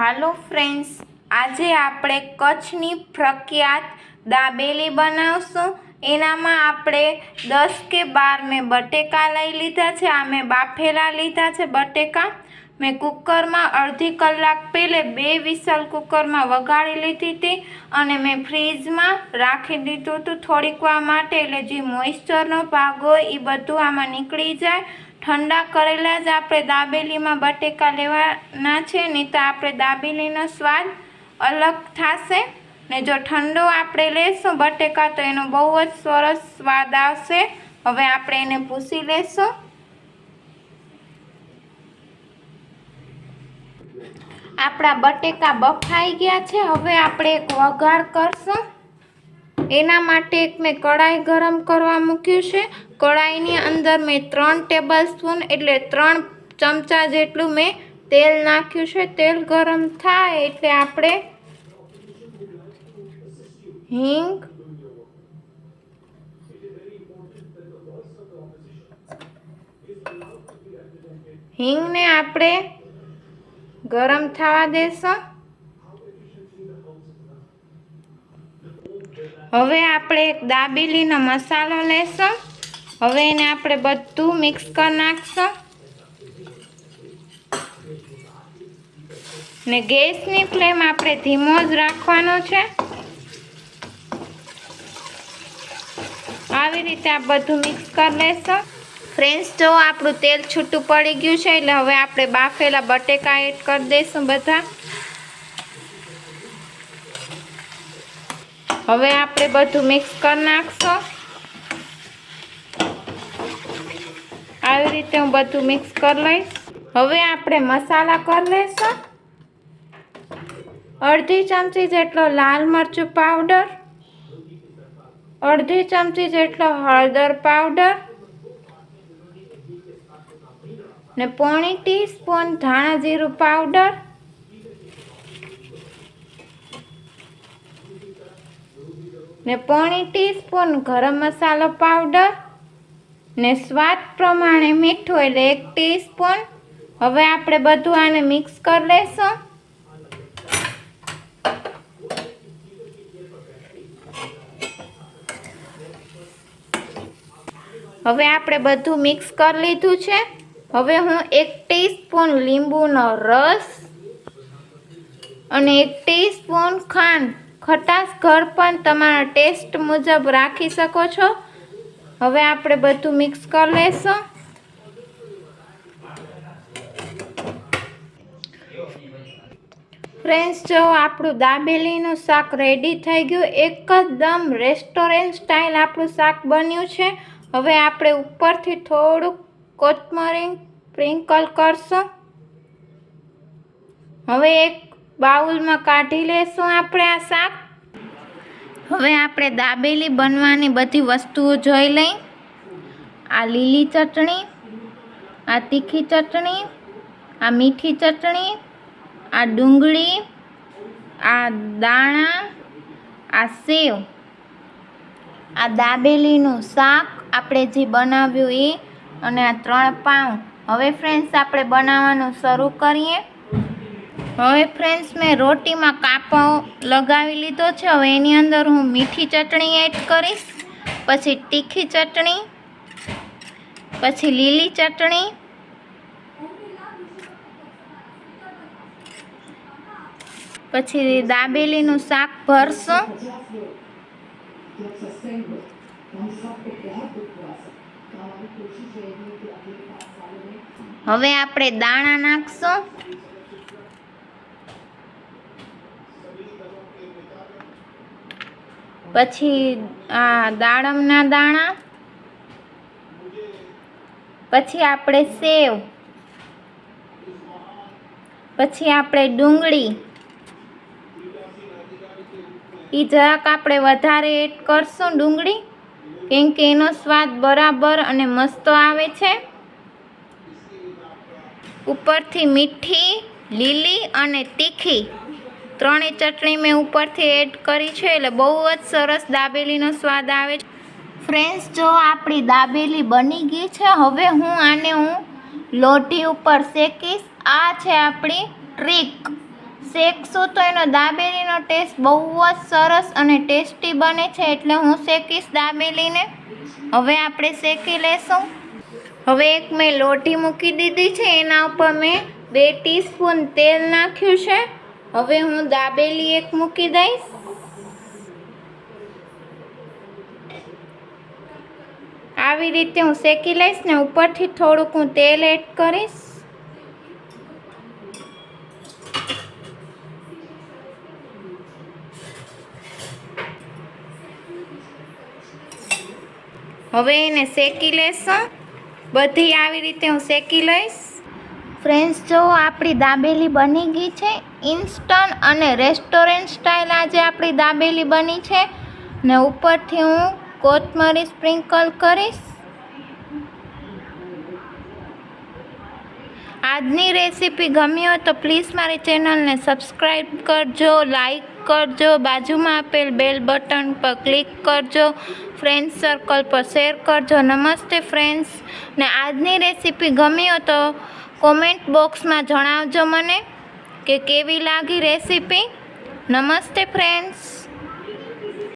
હાલો friends, આજે આપણે કચ્છની પ્રખ્યાત દાબેલી બનાવશું. એનામાં આપણે દસ કે બાર મેં બટેકા લઈ લીધા છે, આ મેં બાફેલા લીધા છે બટેકા. મેં કુકરમાં અડધી કલાક પહેલે બે વિસલ કુકરમાં વગાડી લીધી હતી અને મેં ફ્રીજમાં રાખી દીધું હતું થોડીક વાર માટે, એટલે જે મોઇસ્ચરનો ભાગ હોય એ બધું આમાં નીકળી જાય. ઠંડા કરેલા જ આપણે દાબેલીમાં બટેકા લેવાના છે, નહીં તો આપણે દાબેલીનો સ્વાદ અલગ થશે. ને જો ઠંડો આપણે લેશું બટેકા, તો એનો બહુ જ સરસ સ્વાદ આવશે. હવે આપણે એને ભૂસી લેશું. આપણા બટેકા બફાઈ ગયા છે, હવે આપણે એક વઘાર કરશું. એના માટે એક મેં કડાઈ ગરમ કરવા મૂક્યું છે. કડાઈની અંદર મેં ત્રણ ટેબલ સ્પૂન એટલે ત્રણ ચમચા જેટલું મેં તેલ નાખ્યું છે. તેલ ગરમ થાય એટલે આપણે હિંગ, હિંગને આપણે ગરમ થવા દેશું. હવે આપણે એક દાબેલીનો મસાલો લેશું. હવે એને આપણે બધું મિક્સ કરી નાખશું. ને ગેસની ફ્લેમ આપણે ધીમો જ રાખવાનો છે. આવી રીતે આ બધું મિક્સ કરી લેશું. ફ્રેન્ડ્સ, જો આપણું તેલ છૂટું પડી ગયું છે, એટલે હવે આપણે બાફેલા બટેકા એડ કરી દઈશું બધા. હવે આપણે બધું મિક્સ કરી નાખશો. આવી રીતે હું બધું મિક્સ કરી લઈશ. હવે આપણે મસાલા કરી લઈશું. અડધી ચમચી જેટલો લાલ મરચું પાવડર અડધી ચમચી જેટલો હળદર પાવડર ને પોણી ટીસ્પૂન ધાણા જીરું પાવડર ને પોણી ટીસ્પૂન ગરમ મસાલો પાવડર ને સ્વાદ પ્રમાણે મીઠું એટલે એક ટીસ્પૂન હવે આપણે બધું આને મિક્સ કરી લઈશું. હવે આપણે બધું મિક્સ કરી લીધું છે. હવે હું એક ટીસ્પૂન લીંબુનો રસ અને એક ટીસ્પૂન ખાંડ ખટાશ ઘર પણ તમારા ટેસ્ટ મુજબ રાખી શકો છો. હવે આપણે બધું મિક્સ કરી લેશું. ફ્રેન્ડ્સ, જો આપણું દાબેલીનું શાક રેડી થઈ ગયું, એકદમ રેસ્ટોરન્ટ સ્ટાઇલ આપણું શાક બન્યું છે. હવે આપણે ઉપરથી થોડુંક કોથમરી સ્પ્રિંકલ કરશું. હવે એક બાઉલમાં કાઢી લેશું આપણે આ શાક. હવે આપણે દાબેલી બનવાની બધી વસ્તુઓ જોઈ લઈ. આ લીલી ચટણી, આ તીખી ચટણી, આ મીઠી ચટણી, આ ડુંગળી, આ દાણા, આ સેવ. આ દાબેલીનું શાક આપણે જે બનાવ્યું એ અને આ ત્રણ પાઉં. હવે ફ્રેન્ડ્સ આપણે બનાવવાનું શરૂ કરીએ. હવે ફ્રેન્ડ્સ મેં રોટીમાં કાપો લગાવી લીધો છે. હવે એની અંદર હું મીઠી ચટણી એડ કરીશ, પછી તીખી ચટણી, પછી લીલી ચટણી, પછી દાબેલીનું શાક ભરશું. હવે આપણે દાણા નાખશું. પછી, આ દાડમના દાણા. પછી આપણે સેવ. પછી આપણે ડુંગળી. એ જરાક આપણે વધારે એડ કરશું ડુંગળી, કેમ કે એનો સ્વાદ બરાબર અને મસ્ત આવે છે. ઉપરથી મીઠી, લીલી અને તીખી. ત્રણેય ચટણી મેં ઉપરથી એડ કરી છે, એટલે બહુ જ સરસ દાબેલીનો સ્વાદ આવે છે. ફ્રેન્ડ્સ જો આપણી દાબેલી બની ગઈ છે, હવે હું આને હું લોઢી ઉપર શેકીશ. આ છે આપણી ટ્રીક શેકશું તો એનો દાબેલીનો ટેસ્ટ બહુ જ સરસ અને ટેસ્ટી બને છે, એટલે હું શેકીશ દાબેલીને. હવે આપણે શેકી લેશું. હવે એક મેં લોટી મૂકી દીધી છે, એના ઉપર મેં બે ટીસ્પૂન તેલ નાખ્યું છે. હવે હું દાબેલી એક મૂકી દઈશ. આવી રીતે હું શેકી લઈશ ને ઉપરથી થોડુંક હું તેલ એડ કરીશ. હવે એને શેકી લેશું. બધી આવી રીતે હું શેકી લઈશ. ફ્રેન્ડ્સ, જો આપણી દાબેલી બની ગઈ છે ઇન્સ્ટન્ટ અને રેસ્ટોરન્ટ સ્ટાઇલ આજે આપણી દાબેલી બની છે. ને ઉપરથી હું કોથમરી સ્પ્રિંકલ કરીશ. આજની રેસીપી ગમી હોય તો પ્લીઝ મારી ચેનલને સબસ્ક્રાઈબ કરજો લાઈક કરજો, બાજુમાં આપેલ બેલ બટન પર ક્લિક કરજો ફ્રેન્ડ સર્કલ પર શેર કરજો. નમસ્તે ફ્રેન્ડ્સ ને આજની રેસીપી ગમી હોય તો કોમેન્ટ બોક્સમાં જણાવજો મને કે કેવી લાગી રેસીપી. નમસ્તે ફ્રેન્ડ્સ